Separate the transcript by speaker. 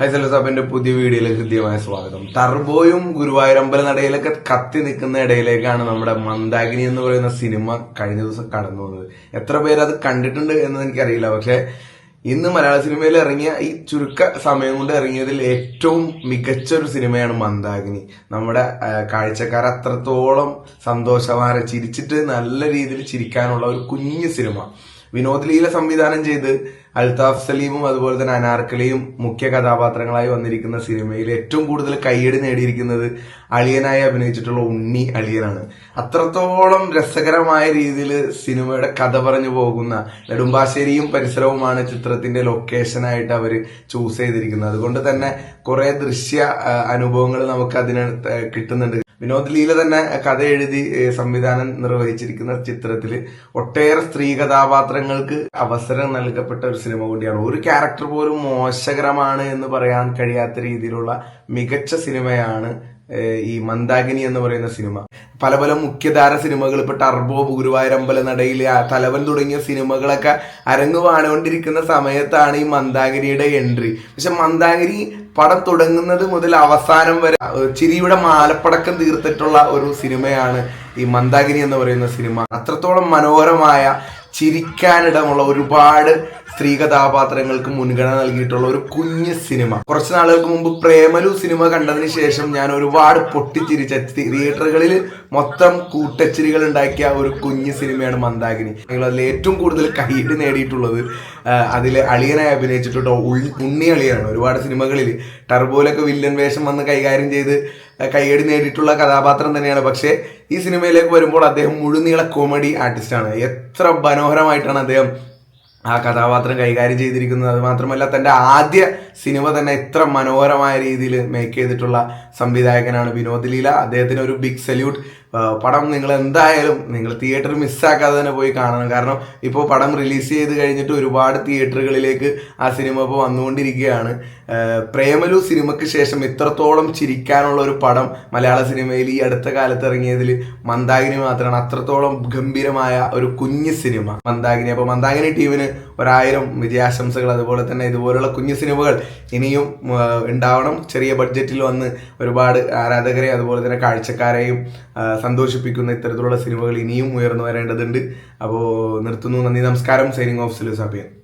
Speaker 1: High സാബിന്റെ പുതിയ വീഡിയോയിലേക്ക് ഹൃദ്യമായ സ്വാഗതം. ടർബോയും ഗുരുവായൂരമ്പല നടയിലൊക്കെ കത്തി നിൽക്കുന്ന ഇടയിലേക്കാണ് നമ്മുടെ മന്ദാകിനി എന്ന് പറയുന്ന സിനിമ കഴിഞ്ഞ ദിവസം കടന്നു വന്നത്. എത്ര പേര് അത് കണ്ടിട്ടുണ്ട് എന്ന് എനിക്കറിയില്ല. പക്ഷെ ഇന്ന് മലയാള സിനിമയിൽ ഇറങ്ങിയ ഈ ചുരുക്ക സമയം കൊണ്ട് ഇറങ്ങിയതിൽ ഏറ്റവും മികച്ച ഒരു സിനിമയാണ് മന്ദാകിനി. നമ്മുടെ കാഴ്ചക്കാർ അത്രത്തോളം സന്തോഷമാരെ ചിരിച്ചിട്ട് നല്ല രീതിയിൽ ചിരിക്കാനുള്ള ഒരു കുഞ്ഞു സിനിമ. വിനോദ് ലീല സംവിധാനം ചെയ്ത് അൽതാഫ് സലീമും അതുപോലെ തന്നെ അനാർക്കലിയും മുഖ്യ കഥാപാത്രങ്ങളായി വന്നിരിക്കുന്ന സിനിമയിൽ ഏറ്റവും കൂടുതൽ കയ്യടി നേടിയിരിക്കുന്നത് അളിയനായി അഭിനയിച്ചിട്ടുള്ള ഉണ്ണി അളിയനാണ്. അത്രത്തോളം രസകരമായ രീതിയിൽ സിനിമയുടെ കഥ പറഞ്ഞു പോകുന്ന നെടുമ്പാശ്ശേരിയും പരിസരവുമാണ് ചിത്രത്തിന്റെ ലൊക്കേഷനായിട്ട് അവർ ചൂസ് ചെയ്തിരിക്കുന്നത്. അതുകൊണ്ട് തന്നെ കുറെ ദൃശ്യ അനുഭവങ്ങൾ നമുക്ക് അതിന് കിട്ടുന്നുണ്ട്. വിനോദ് ലീല തന്നെ കഥ എഴുതി സംവിധാനം നിർവഹിച്ചിരിക്കുന്ന ചിത്രത്തിൽ ഒട്ടേറെ സ്ത്രീ കഥാപാത്രങ്ങൾക്ക് അവസരം നൽകപ്പെട്ട ഒരു സിനിമ കൂടിയാണ്. ഒരു ക്യാരക്ടർ പോലും മോശകരമാണ് എന്ന് പറയാൻ കഴിയാത്ത രീതിയിലുള്ള മികച്ച സിനിമയാണ് ഈ മന്ദാഗിനി എന്ന് പറയുന്ന സിനിമ. പല പല മുഖ്യധാര സിനിമകൾ ഇപ്പൊ ടർബോ ഗുരുവായൂരമ്പല നടയിൽ തലവൻ തുടങ്ങിയ സിനിമകളൊക്കെ അരങ്ങ് വാണുകൊണ്ടിരിക്കുന്ന സമയത്താണ് ഈ മന്ദാകിനിയുടെ എൻട്രി. പക്ഷെ മന്ദാകിനി പടം തുടങ്ങുന്നത് മുതൽ അവസാനം വരെ ചിരിയുടെ മാലപ്പടക്കം തീർത്തിട്ടുള്ള ഒരു സിനിമയാണ് ഈ മന്ദാകിനി എന്ന് പറയുന്ന സിനിമ. അത്രത്തോളം മനോഹരമായ ചിരിക്കാനിടമുള്ള ഒരുപാട് സ്ത്രീ കഥാപാത്രങ്ങൾക്ക് മുൻഗണന നൽകിയിട്ടുള്ള ഒരു കുഞ്ഞ് സിനിമ. കുറച്ച് നാളുകൾക്ക് മുമ്പ് പ്രേമലു സിനിമ കണ്ടതിന് ശേഷം ഞാൻ ഒരുപാട് പൊട്ടിച്ചിരിച്ച തിയേറ്ററുകളിൽ മൊത്തം കൂട്ടച്ചിരികൾ ഉണ്ടാക്കിയ ഒരു കുഞ്ഞ് സിനിമയാണ് മന്ദാകിനി. ഞങ്ങൾ അതിൽ ഏറ്റവും കൂടുതൽ കൈയ്യടി നേടിയിട്ടുള്ളത് അതിൽ അളിയനായി അഭിനയിച്ചിട്ടുള്ള ഉണ്ണി അളിയാണ് ഒരുപാട് സിനിമകളിൽ ടർബോലൊക്കെ വില്ലൻ വേഷം വന്ന് കൈകാര്യം ചെയ്ത് കൈയടി നേടിയിട്ടുള്ള കഥാപാത്രം തന്നെയാണ്. പക്ഷേ ഈ സിനിമയിലേക്ക് വരുമ്പോൾ അദ്ദേഹം മുഴുനീള കോമഡി ആർട്ടിസ്റ്റാണ് എത്ര മനോഹരമായിട്ടാണ് അദ്ദേഹം ആ കഥാപാത്രം കൈകാര്യം ചെയ്തിരിക്കുന്നത്. അത് മാത്രമല്ല തന്റെ ആദ്യ സിനിമ തന്നെ ഇത്ര മനോഹരമായ രീതിയിൽ മേക്ക് ചെയ്തിട്ടുള്ള സംവിധായകനാണ് വിനോദ് ലീല. അദ്ദേഹത്തിന് ഒരു ബിഗ് സല്യൂട്ട് പടം നിങ്ങൾ എന്തായാലും നിങ്ങൾ തിയേറ്റർ മിസ്സാക്കാതെ തന്നെ പോയി കാണണം. കാരണം ഇപ്പോൾ പടം റിലീസ് ചെയ്ത് കഴിഞ്ഞിട്ട് ഒരുപാട് തിയേറ്ററുകളിലേക്ക് ആ സിനിമ ഇപ്പോൾ വന്നുകൊണ്ടിരിക്കുകയാണ്. പ്രേമലു സിനിമയ്ക്ക് ശേഷം ഇത്രത്തോളം ചിരിക്കാനുള്ള ഒരു പടം മലയാള സിനിമയിൽ ഈ അടുത്ത കാലത്ത് ഇറങ്ങിയതിൽ മന്ദാകിനി മാത്രമാണ്. അത്രത്തോളം ഗംഭീരമായ ഒരു കുഞ്ഞു സിനിമ മന്ദാകിനി. അപ്പോൾ മന്ദാകിനി ടീമിന് ഒരായിരം വിജയാശംസകൾ. അതുപോലെ തന്നെ ഇതുപോലുള്ള കുഞ്ഞു സിനിമകൾ ഇനിയും ഉണ്ടാവണം. ചെറിയ ബഡ്ജറ്റിൽ വന്ന് ഒരുപാട് ആരാധകരെ അതുപോലെ തന്നെ കാഴ്ചക്കാരെയും സന്തോഷിപ്പിക്കുന്ന ഇത്തരത്തിലുള്ള സിനിമകൾ ഇനിയും ഉയർന്നു വരേണ്ടതുണ്ട്. അപ്പോൾ നിർത്തുന്നു. നന്ദി. നമസ്കാരം. Signing off Sulu സാബിയൻ